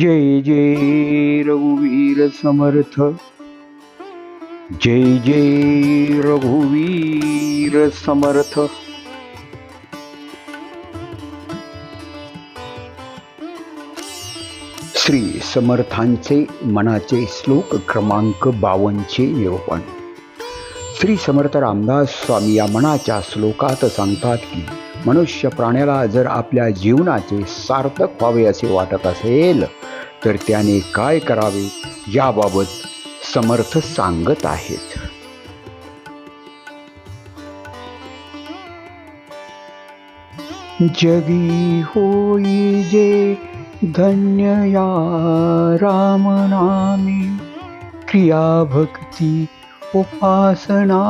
जय जय रघुवीर समर्थ. जय जय रघुवीर समर्थ. श्री समर्थांचे मनाचे श्लोक क्रमांक बावनचे निरूपण श्री समर्थ रामदास स्वामी या मनाच्या श्लोकात सांगतात की मनुष्य प्राण्याला जर आपल्या जीवनाचे सार्थक व्हावे असे वाटत असेल तर त्याने काय करावे याबाबत समर्थ सांगत आहेत. जगी होई जे धन्य या राम नामी क्रिया भक्ती उपासना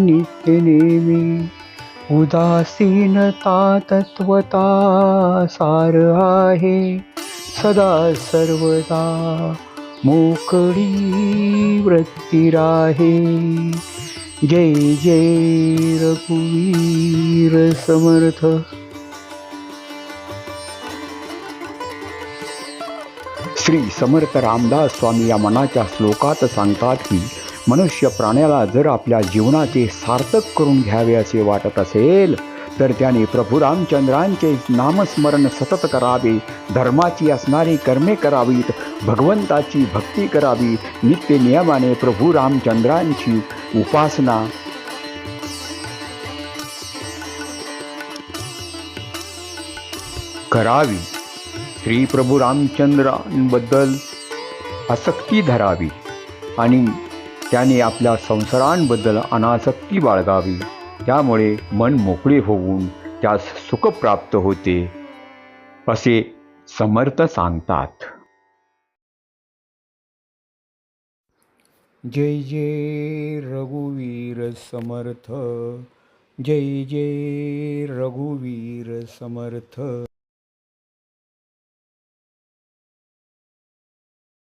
नित्य नेमी उदासीनता तत्वता सार आहे. सदा सर्वदा मोकळी वृत्ती राहे. जय जय रघुवीर समर्थ. श्री समर्थ रामदास स्वामी या मनाच्या श्लोकात सांगतात की मनुष्य प्राण्याला जर आपल्या जीवनाचे सार्थक करून घ्यावे असे वाटत असेल तर त्याने प्रभू रामचंद्रांचे नामस्मरण सतत करावे धर्माची असणारी कर्मे करावीत भगवंताची भक्ती करावी नित्य नियमाने प्रभू रामचंद्रांची उपासना. करावी. श्री प्रभू रामचंद्रांबद्दल आसक्ती धरावी आणि त्याने आपल्या संसारांबद्दल अनासक्ती बाळगावी. त्यामुळे मन मोकळे होऊन त्यास सुख प्राप्त होते असे समर्थ सांगतात. जय जय रघुवीर समर्थ जय जय रघुवीर समर्थ.